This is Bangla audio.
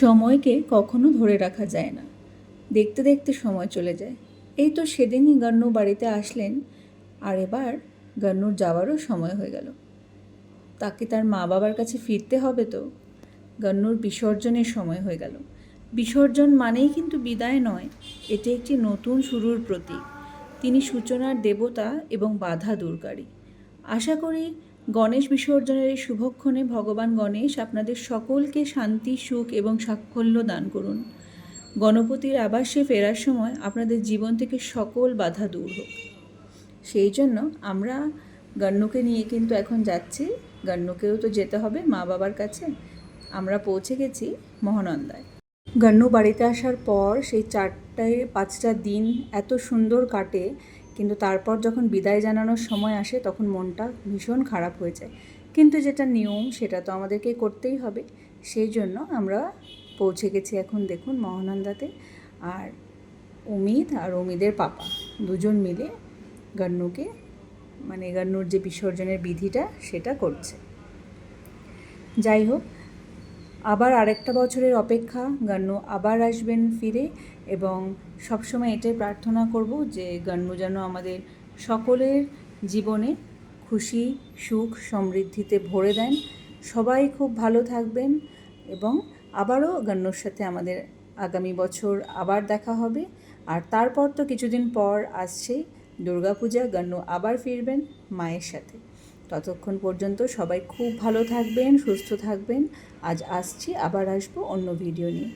সময়কে কখনো ধরে রাখা যায় না। দেখতে দেখতে সময় চলে যায়। এই তো সেদিনই গান্নু বাড়িতে আসলেন, আর এবার গান্নুর যাওয়ারও সময় হয়ে গেল। তাকে তার মা বাবার কাছে ফিরতে হবে তো। গান্নুর বিসর্জনের সময় হয়ে গেল। বিসর্জন মানেই কিন্তু বিদায় নয়, এটি একটি নতুন শুরুর প্রতীক। তিনি সূচনার দেবতা এবং বাধা দূরকারী। আশা করি গণেশ বিসর্জনের এই শুভক্ষণে ভগবান গণেশ আপনাদের সকলকে শান্তি, সুখ এবং সাফল্য দান করুন। গণপতির আবাসে ফেরার সময় আপনাদের জীবন থেকে সকল বাধা দূর হোক। সেই জন্য আমরা গান্নুকে নিয়ে কিন্তু এখন যাচ্ছি। গান্নুকেও তো যেতে হবে মা বাবার কাছে। আমরা পৌঁছে গেছি মহানন্দায়। গান্নু বাড়িতে আসার পর সেই চারটায় পাঁচটা দিন এত সুন্দর কাটে কিন্তু তারপর যখন বিদায় জানানোর সময় আসে, তখন মনটা ভীষণ খারাপ হয়ে যায়। কিন্তু যেটা নিয়ম, সেটা তো আমাদেরকে করতেই হবে। সেই জন্য আমরা পৌঁছে গেছি এখন, দেখুন, মহানন্দাতে। আর অমিত আর অমিদের পাপা দুজন মিলে গান্নুকে মানে গান্নুর যে বিসর্জনের বিধিটা, সেটা করছে। যাই হোক আবার আরেকটা বছরের অপেক্ষা গান্নু আবার আসবেন ফিরে এবং সবসময় এটাই প্রার্থনা করব যে গান্নু যেন আমাদের সকলের জীবনে খুশি, সুখ, সমৃদ্ধিতে ভরে দেন। সবাই খুব ভালো থাকবেন এবং আবারও গান্নুর সাথে আমাদের আগামী বছর আবার দেখা হবে। আর তারপর তো কিছুদিন পর আসছেই দুর্গাপূজা গান্নু আবার ফিরবেন মায়ের সাথে। ততক্ষণ পর্যন্ত সবাই খুব ভালো থাকবেন, সুস্থ থাকবেন। আজ আসছি, আবার আসব অন্য ভিডিও নিয়ে।